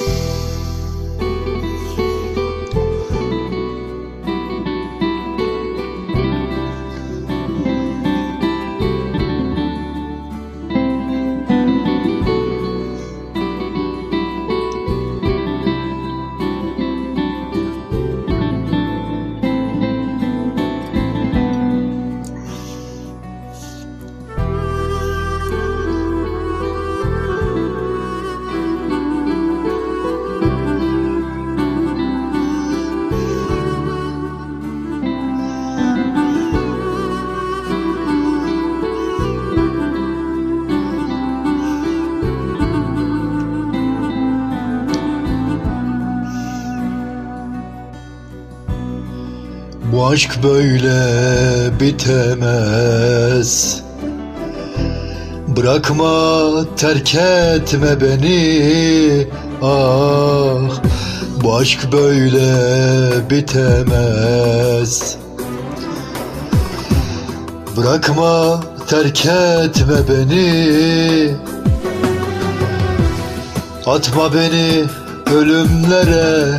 嗯。Bu aşk böyle bitemez. Bırakma terk etme beni. Ah bu aşk böyle bitemez. Bırakma terk etme beni. Atma beni ölümlere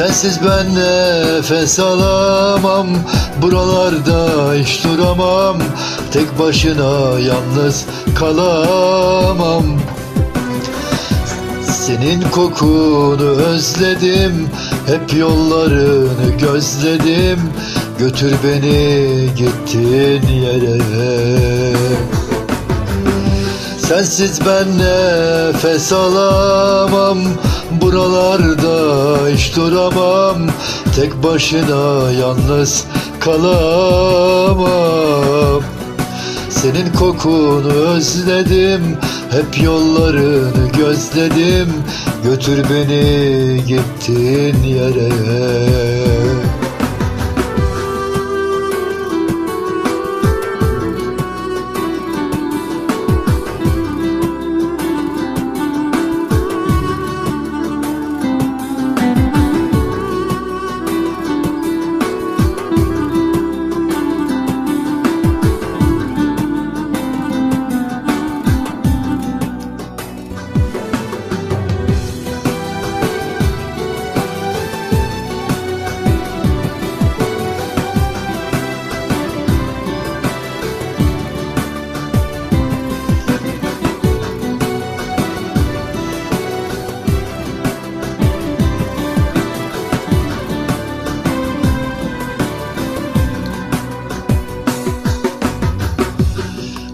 Sensiz ben nefes alamam Buralarda hiç duramam. Tek başına yalnız kalamam. Senin kokunu özledim Hep yollarını gözledim. Götür beni gittiğin yere. Sensiz ben nefes alamam Buralarda hiç duramam. Tek başına yalnız kalamam. Senin kokunu özledim Hep yollarını gözledim. Götür beni gittiğin yere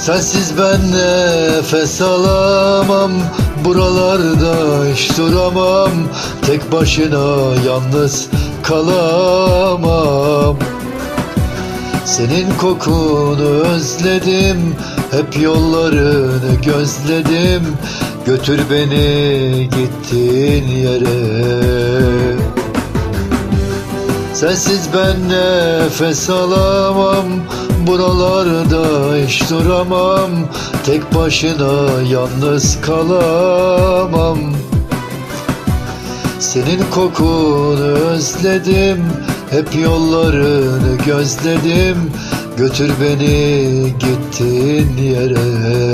Sensiz ben nefes alamam Buralarda hiç duramam. Tek başına yalnız kalamam. Senin kokunu özledim Hep yollarını gözledim. Götür beni gittiğin yere. Sensiz ben nefes alamam Buralarda hiç duramam. Tek başına yalnız kalamam. Senin kokunu özledim Hep yollarını gözledim. Götür beni gittiğin yere